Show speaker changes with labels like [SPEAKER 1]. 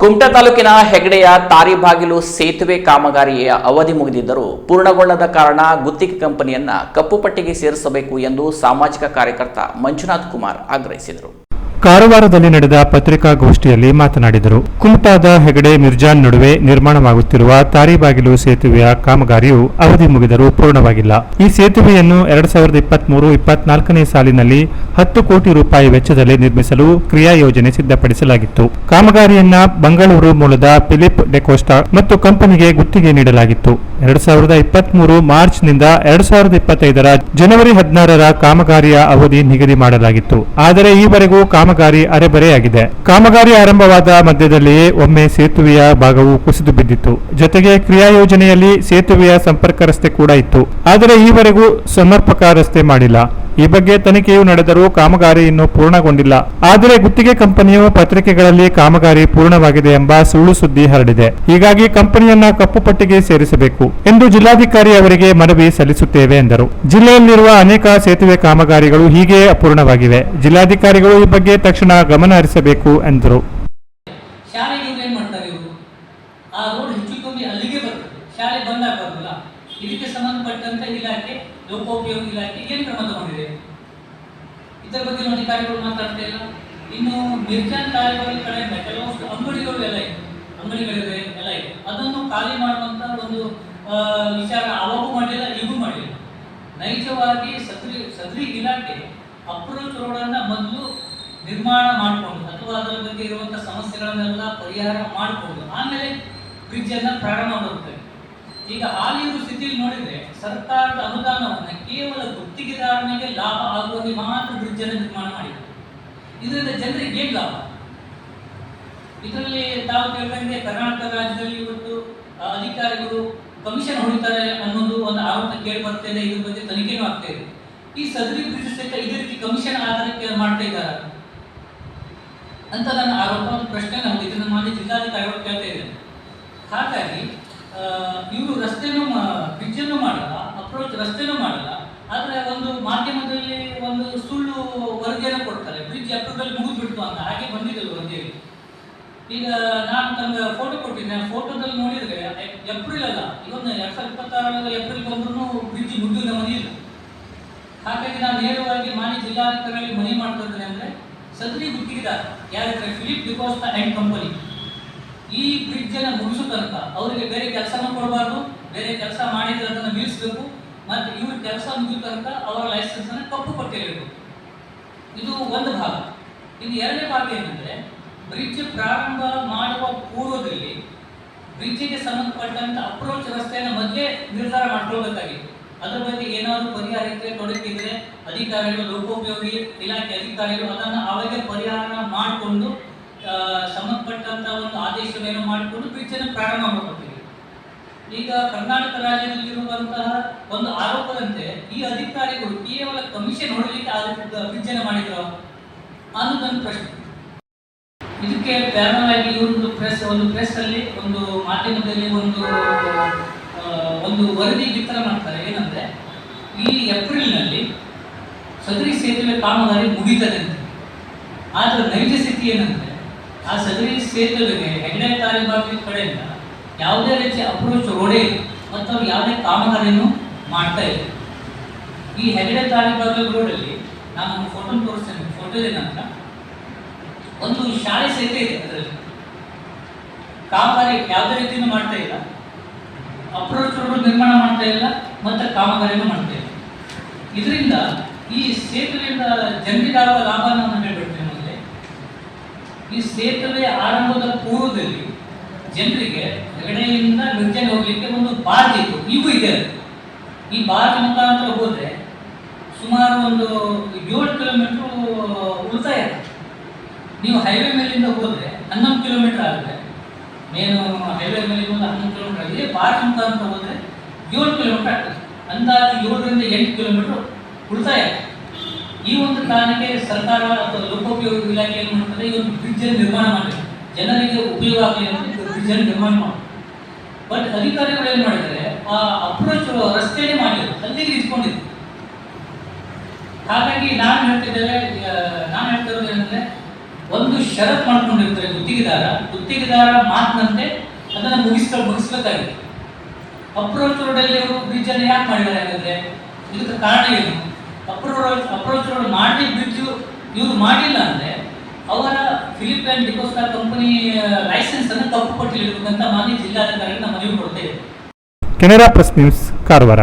[SPEAKER 1] ಕುಮಟಾ ತಾಲೂಕಿನ ಹೆಗಡೆಯ ತಾರಿಬಾಗಿಲು ಸೇತುವೆ ಕಾಮಗಾರಿಯ ಅವಧಿ ಮುಗಿದಿದ್ದರೂ ಪೂರ್ಣಗೊಳ್ಳದ ಕಾರಣ ಗುತ್ತಿಗೆ ಕಂಪನಿಯನ್ನ ಕಪ್ಪು ಪಟ್ಟಿಗೆ ಸೇರಿಸಬೇಕು ಎಂದು ಸಾಮಾಜಿಕ ಕಾರ್ಯಕರ್ತ ಮಂಜುನಾಥ್ ಕುಮಾರ್ ಆಗ್ರಹಿಸಿದರು.
[SPEAKER 2] ಕಾರವಾರದಲ್ಲಿ ನಡೆದ ಪತ್ರಿಕಾಗೋಷ್ಠಿಯಲ್ಲಿ ಮಾತನಾಡಿದರು. ಕುಮಟಾದ ಹೆಗಡೆ ಮಿರ್ಜಾನ್ ನಡುವೆ ನಿರ್ಮಾಣವಾಗುತ್ತಿರುವ ತಾರಿಬಾಗಿಲು ಸೇತುವೆಯ ಕಾಮಗಾರಿಯು ಅವಧಿ ಮುಗಿದರೂ ಪೂರ್ಣವಾಗಿಲ್ಲ. ಈ ಸೇತುವೆಯನ್ನು ಎರಡ್ ಸಾವಿರದ ಇಪ್ಪತ್ಮೂರು, ಇಪ್ಪತ್ನಾಲ್ಕನೇ ಸಾಲಿನಲ್ಲಿ ಹತ್ತು ಕೋಟಿ ರೂಪಾಯಿ ವೆಚ್ಚದಲ್ಲಿ ನಿರ್ಮಿಸಲು ಕ್ರಿಯಾ ಯೋಜನೆ ಸಿದ್ಧಪಡಿಸಲಾಗಿತ್ತು. ಕಾಮಗಾರಿಯನ್ನ ಬೆಂಗಳೂರು ಮೂಲದ ಫಿಲಿಪ್ ಡೆಕೋಸ್ಟಾ ಮತ್ತು ಕಂಪನಿಗೆ ಗುತ್ತಿಗೆ ನೀಡಲಾಗಿತ್ತು. ಎರಡ್ ಸಾವಿರದ ಇಪ್ಪತ್ಮೂರು ಮಾರ್ಚ್ನಿಂದ ಎರಡ್ ಸಾವಿರದ ಇಪ್ಪತ್ತೈದರ ಜನವರಿ ಹದಿನಾರರ ಕಾಮಗಾರಿಯ ಅವಧಿ ನಿಗದಿ ಮಾಡಲಾಗಿತ್ತು. ಆದರೆ ಈವರೆಗೂ ಕಾಮಗಾರಿ ಅರೆಬರೆಯಾಗಿದೆ. ಕಾಮಗಾರಿ ಆರಂಭವಾದ ಮಧ್ಯದಲ್ಲಿಯೇ ಒಮ್ಮೆ ಸೇತುವೆಯ ಭಾಗವು ಕುಸಿದು ಬಿದ್ದಿತ್ತು. ಜೊತೆಗೆ ಕ್ರಿಯಾ ಯೋಜನೆಯಲ್ಲಿ ಸೇತುವೆಯ ಸಂಪರ್ಕ ರಸ್ತೆ ಕೂಡ ಇತ್ತು. ಆದರೆ ಈವರೆಗೂ ಸಮರ್ಪಕ ರಸ್ತೆ ಮಾಡಿಲ್ಲ. ಈ ಬಗ್ಗೆ ತನಿಖೆಯೂ ನಡೆದರೂ ಕಾಮಗಾರಿ ಇನ್ನೂ ಪೂರ್ಣಗೊಂಡಿಲ್ಲ. ಆದರೆ ಗುತ್ತಿಗೆ ಕಂಪನಿಯು ಪತ್ರಿಕೆಗಳಲ್ಲಿ ಕಾಮಗಾರಿ ಪೂರ್ಣವಾಗಿದೆ ಎಂಬ ಸುಳ್ಳು ಸುದ್ದಿ ಹರಡಿದೆ. ಹೀಗಾಗಿ ಕಂಪನಿಯನ್ನ ಕಪ್ಪು ಪಟ್ಟಿಗೆ ಸೇರಿಸಬೇಕು ಎಂದು ಜಿಲ್ಲಾಧಿಕಾರಿ ಅವರಿಗೆ ಮನವಿ ಸಲ್ಲಿಸುತ್ತೇವೆ ಎಂದರು. ಜಿಲ್ಲೆಯಲ್ಲಿರುವ ಅನೇಕ ಸೇತುವೆ ಕಾಮಗಾರಿಗಳು ಹೀಗೆ ಅಪೂರ್ಣವಾಗಿವೆ. ಜಿಲ್ಲಾಧಿಕಾರಿಗಳು ಈ ಬಗ್ಗೆ ತಕ್ಷಣ ಗಮನ ಹರಿಸಬೇಕು ಎಂದರು
[SPEAKER 3] ಶಾಲೆಗೆ ಇವ್ರು ಏನು ಮಾಡ್ತಾರೆ ಇವರು ಆ ರೋಡ್ ಹೆಚ್ಚು ಕಮ್ಮಿ ಅಲ್ಲಿಗೆ ಬರ್ತದೆ ಶಾಲೆ ಬಂದ್ ಆಗಬಾರ್ದಲ್ಲ ಇದಕ್ಕೆ ಸಂಬಂಧಪಟ್ಟಂತ ಇಲಾಖೆ, ಲೋಕೋಪಯೋಗಿ ಇಲಾಖೆ ಏನು ಕ್ರಮ ತಗೊಂಡಿದೆ? ಇದರ ಬಗ್ಗೆ ನಮ್ಮ ಅಧಿಕಾರಿಗಳು ಮಾತಾಡ್ತಾ ಇಲ್ಲ. ಇನ್ನು ಮಿರ್ಜಾನ್ ತಾಲೂಕಲ್ಲಿ ಕಡೆಯಿಂದ ಕೆಲವೊಂದು ಅಂಗಡಿಗಳು ಎಲ್ಲ ಇದೆ. ಅಂಗಡಿಗಳಿವೆ ಎಲ್ಲ ಇದೆ. ಅದನ್ನು ಖಾಲಿ ಮಾಡುವಂತ ಒಂದು ವಿಚಾರ ಅವಾಗೂ ಮಾಡಿಲ್ಲ, ಈಗೂ ಮಾಡಿಲ್ಲ. ನೈಜವಾಗಿ ಸದ್ರಿ ಸದ್ರಿ ಇಲಾಖೆ ಅಪ್ರೋಚ್ ರೋಡನ್ನ ಮೊದಲು ನಿರ್ಮಾಣ ಮಾಡಿಕೊಂಡು, ಅಥವಾ ಅದರ ಬಗ್ಗೆ ಇರುವಂತಹ ಸಮಸ್ಯೆಗಳನ್ನೆಲ್ಲ ಪರಿಹಾರ ಮಾಡಿಕೊಂಡು, ಆಮೇಲೆ ಬ್ರಿಡ್ಜ್ ಅನ್ನ ಪ್ರಾರಂಭ ಮಾಡುತ್ತೇವೆ ಈಗ ಹಾಲಿರುವ ಸ್ಥಿತಿಯಲ್ಲಿ ನೋಡಿದ್ರೆ ಸರ್ಕಾರದ ಅನುದಾನವನ್ನು ಕೇವಲ ಗುತ್ತಿಗೆದಾರನಿಗೆ ಲಾಭ ಆಗುವಲ್ಲಿ ಮಾತ್ರ ಬ್ರಿಡ್ಜ್ ಅನ್ನು ನಿರ್ಮಾಣ ಮಾಡಿದೆ ಇದರಿಂದ ಜನರಿಗೆ ಏನ್ ಲಾಭ? ಇದರಲ್ಲಿ ತಾವು ಕೇಳಿದಂಗೆ ಕರ್ನಾಟಕ ರಾಜ್ಯದಲ್ಲಿ ಇವತ್ತು ಅಧಿಕಾರಿಗಳು ಕಮಿಷನ್ ಹೊಡಿತಾರೆ ಅನ್ನೋದು ಒಂದು ಆರೋಪ ಕೇಳಿ ಬರ್ತಾ ಇದೆ ಇದ್ರ ಬಗ್ಗೆ ತನಿಖೆನೂ ಆಗ್ತಾ ಇದೆ. ಈ ಸದರಿ ಬ್ರಿಡ್ಜ್ ಸಹಿತ ಇದೇ ರೀತಿ ಕಮಿಷನ್ ಆಧಾರಕ್ಕೆ ಮಾಡ್ತಾ ಇದ್ದಾರೆ. ಅಂತ ನನ್ನ ಆರೋಪ ಪ್ರಶ್ನೆ ನಮಗೆ ಮಾಡಿ ಜಿಲ್ಲಾಧಿಕಾರಿಗಳು ಕೇಳ್ತಾ ಇದ್ದೇನೆ ಹಾಗಾಗಿ ಇವರು ರಸ್ತೆನೂ ಬ್ರಿಡ್ಜನ್ನು ಮಾಡಲ್ಲ ಅಪ್ರೋಚ್ ರಸ್ತೆನೂ ಮಾಡಲ್ಲ, ಆದರೆ ಒಂದು ಮಾಧ್ಯಮದಲ್ಲಿ ಒಂದು ಸುಳ್ಳು ವರದಿಯನ್ನು ಕೊಡ್ತಾರೆ. ಬ್ರಿಡ್ಜ್ ಮುಗಿದು ಬಿಡ್ತು ಅಂತ, ಹಾಗೆ ಬಂದಿದ್ದಲ್ಲ ವರದಿಯಲ್ಲಿ. ಈಗ ನಾನು ತಂದು ಫೋಟೋ ಕೊಟ್ಟಿದ್ದೆ. ಫೋಟೋದಲ್ಲಿ ನೋಡಿದರೆ ಏಪ್ರಿಲ್ ಅಲ್ಲ ಇವೊಂದು ಎರಡು ಸಾವಿರದ ಇಪ್ಪತ್ತಾರರ ಏಪ್ರಿಲ್ ಬಂದ್ರೂ ಬ್ರಿಡ್ಜ್ ಮುಗಿದ ಮನೆ ಇಲ್ಲ. ಹಾಗಾಗಿ ನಾನು ನೇರವಾಗಿ ಮಾನ್ಯ ಜಿಲ್ಲಾಧಿಕಾರಿಗಳಿಗೆ ಮನವಿ ಮಾಡ್ತಾ ಇದ್ದೇನೆ ಅಂದ್ರೆ, ಸದರಿ ಗುತ್ತಿಗೆದಾರ, ಯಾರಿದ್ರೆ ಫಿಲಿಪ್ ಡಿಕೋಸ್ತಾ ಆ್ಯಂಡ್ ಕಂಪನಿ ಈ ಬ್ರಿಡ್ಜ್ ಅನ್ನು ಮುಗಿಸೋ ತನಕ ಅವರಿಗೆ ಬೇರೆ ಕೆಲಸನೂ ಕೊಡಬಾರ್ದು, ಬೇರೆ ಕೆಲಸ ಮಾಡಿದ್ರೆ ಅದನ್ನು ನಿಲ್ಲಿಸಬೇಕು, ಮತ್ತು ಇವ್ರ ಕೆಲಸ ಮುಗಿದ ತನಕ ಅವರ ಲೈಸೆನ್ಸ್ ಅನ್ನು ಕಪ್ಪು ಪಟ್ಟಿರಬೇಕು ಇದು ಒಂದು ಭಾಗ. ಇನ್ನು ಎರಡನೇ ಭಾಗ ಏನಂದ್ರೆ ಬ್ರಿಡ್ಜ್ ಪ್ರಾರಂಭ ಮಾಡುವ ಪೂರ್ವದಲ್ಲಿ ಬ್ರಿಡ್ಜಿಗೆ ಸಂಬಂಧಪಟ್ಟಂತ ಅಪ್ರೋಚ್ ರಸ್ತೆಯನ್ನು ಮೊದಲೇ ನಿರ್ಧಾರ ಮಾಡ್ಕೊಳ್ಬೇಕಾಗಿತ್ತು. ಅದರ ಬಗ್ಗೆ ಏನಾದರೂ ಪರಿಹಾರಕ್ಕೆ ತೊಡಗಿದ್ರೆ ಅಧಿಕಾರಿಗಳು, ಲೋಕೋಪಯೋಗಿ ಇಲಾಖೆ ಅಧಿಕಾರಿಗಳು ಅದನ್ನು ಅವಾಗೆ ಪರಿಹಾರ ಮಾಡಿಕೊಂಡು ಸಂಬಂಧಪಟ್ಟಂತ ಒಂದು ಆದೇಶವೇನು ಮಾಡಿಕೊಂಡು ಬ್ರಿಡ್ಜ್ ಅನ್ನು ಪ್ರಾರಂಭ ಮಾಡಬೇಕು ಈಗ ಕರ್ನಾಟಕ ರಾಜ್ಯದಲ್ಲಿರುವಂತಹ ಒಂದು ಆರೋಪದಂತೆ ಈ ಅಧಿಕಾರಿಗಳು ಕೇವಲ ಕಮಿಷನ್ ಹೊಡಲಿಕ್ಕೆ ಅನ್ನು ಮಾಡಿದ್ರು? ನನ್ನ ಪ್ರಶ್ನೆ. ಇದಕ್ಕೆ ಪ್ಯಾರಲಾಗಿ ಒಂದು ಪ್ರೆಸ್ ಒಂದು ಪ್ರೆಸ್ ಅಲ್ಲಿ ಒಂದು ಮಾಧ್ಯಮದಲ್ಲಿ ಒಂದು ಒಂದು ವರದಿ ಬಿತ್ತರ ಮಾಡ್ತಾರೆ. ಏನಂದ್ರೆ, ಈ ಏಪ್ರಿಲ್ನಲ್ಲಿ ಸದರಿ ಸೇತುವೆ ಕಾಮಗಾರಿ ಮುಗಿತದೆ ಆದ್ರೆ ನೈಜ ಸ್ಥಿತಿ ಏನಂದ್ರೆ ಆ ಸದರಿ ಸೇತುವೆಗೆ ಹೆಗಡೆ ತಾಲಿಬಾಗಿ ಕಡೆಯಿಂದ ಯಾವುದೇ ರೀತಿಯ ಅಪ್ರೋಚ್ ರೋಡೇ ಮತ್ತು ಅವ್ರು ಯಾವುದೇ ಕಾಮಗಾರಿಯನ್ನು ಮಾಡ್ತಾ ಇಲ್ಲ. ಈ ಹೆಗಡೆ ತಾಲಿಬಾಗಿ ರೋಡಲ್ಲಿ ನಾನು ಒಂದು ಫೋಟೋ ತೋರಿಸ್ತೇನೆ ಫೋಟೋ ಏನಂತ ಒಂದು ಶಾಲೆ ಸೇತುವೆ ಇದೆ ಅದರಲ್ಲಿ. ಕಾಮಗಾರಿ ಯಾವುದೇ ರೀತಿಯನ್ನು ಮಾಡ್ತಾ ಇಲ್ಲ. ಅಪ್ರೋಚ್ ರೋಡ್ ನಿರ್ಮಾಣ ಮಾಡ್ತಾ ಇಲ್ಲ, ಮತ್ತು ಕಾಮಗಾರಿಯನ್ನು ಮಾಡ್ತಾ ಇಲ್ಲ. ಇದರಿಂದ ಈ ಸೇತುವೆಯಿಂದ ಜನರಿಗಾಗುವ ಲಾಭ ನಾನು ಸೇತುವೆ ಆರಂಭದ ಪೂರ್ವದಲ್ಲಿ ಜನರಿಗೆ ಹೆಗಡೆಯಿಂದ ಮಿರ್ಜನೆ ಹೋಗ್ಲಿಕ್ಕೆ ಒಂದು ಬಾರ್ಜ್ ಇತ್ತು ಇವು ಇದೆ. ಈ ಬಾರ್ಜ್ ಮುಖಾಂತರ ಹೋದ್ರೆ ಸುಮಾರು ಒಂದು ಏಳು ಕಿಲೋಮೀಟರ್ ಉಳಿತಾಯ. ನೀವು ಹೈವೇ ಮೇಲಿಂದ ಹೋದ್ರೆ ಹನ್ನೊಂದು ಕಿಲೋಮೀಟರ್ ಆಗುತ್ತೆ ಮೇನು ಹೈವೇ ಮೇಲಿಂದ ಒಂದು ಹನ್ನೊಂದು ಕಿಲೋಮೀಟರ್ ಆಗಿದೆ ಬಾರ್ಜ್ ಮುಖಾಂತರ ಹೋದ್ರೆ ಏಳು ಕಿಲೋಮೀಟರ್ ಆಗ್ತದೆ ಅಂದಾಜು ಏಳರಿಂದ ಎಂಟು ಕಿಲೋಮೀಟರ್ ಉಳಿತಾಯ. ಈ ಒಂದು ಕಾರಣಕ್ಕೆ ಸರ್ಕಾರ ಅಥವಾ ಲೋಕೋಪಯೋಗಿ ಇಲಾಖೆಯನ್ನು ಒಂದು ನಿರ್ಮಾಣ ಮಾಡಿದೆ ಜನರಿಗೆ ಉಪಯೋಗ ಆಗಲಿ ಅಂತ ಬ್ರಿಡ್ಜ್ ನಿರ್ಮಾಣ ಮಾಡಿ ಬಟ್ ಅಧಿಕಾರಿಗಳು ಏನು ಮಾಡಿದರೆ ಆ ಅಪ್ರೋಚ್ ರಸ್ತೆನೇ ಮಾಡಿದ್ರು, ಅಲ್ಲಿಗೆ ನಿಂತ್ಕೊಂಡಿದ್ರು. ಹಾಗಾಗಿ ನಾನು ಹೇಳ್ತಿದ್ದೇವೆ ನಾನು ಹೇಳ್ತಿರೋದು ಏನಂದ್ರೆ, ಒಂದು ಷರತ್ ಮಾಡ್ಕೊಂಡಿರ್ತಾರೆ ಗುತ್ತಿಗೆದಾರ. ಗುತ್ತಿಗೆದಾರ ಮಾತಿನಂತೆ ಅದನ್ನ ಮುಗಿಸ್ಕೊ ಮುಗಿಸ್ಬೇಕಾಗಿದೆ ಅಪ್ರೋಚ್ ರೋಡಲ್ಲಿ ಅವರು ಬ್ರಿಡ್ಜ್ ಅನ್ನು ಯಾಕೆ ಮಾಡಿದ್ದಾರೆ ಹಾಗಾದರೆ ಇದಕ್ಕೆ ಕಾರಣ ಏನು? ಅಪ್ರೋಚ್ ಅಪ್ರೋಚ್ ರೋಡ್ ಮಾಡಿ ಬ್ರಿಡ್ಜ್ ಇವ್ರು ಮಾಡಿಲ್ಲ ಅಂದ್ರೆ ಅವರ Philip and D'Costa company licence ಅನ್ನು ತಪ್ಪು ಪಟ್ಟಿಲಿಡಬೇಕಂತ ಮಾನ್ಯ ಜಿಲ್ಲಾಧಿಕಾರಿಗೆ ನಾವು ಮನವಿ ಕೊಡ್ತೇವೆ
[SPEAKER 2] ಕೆನರಾ ಪ್ರೆಸ್ ನ್ಯೂಸ್, ಕಾರವಾರ.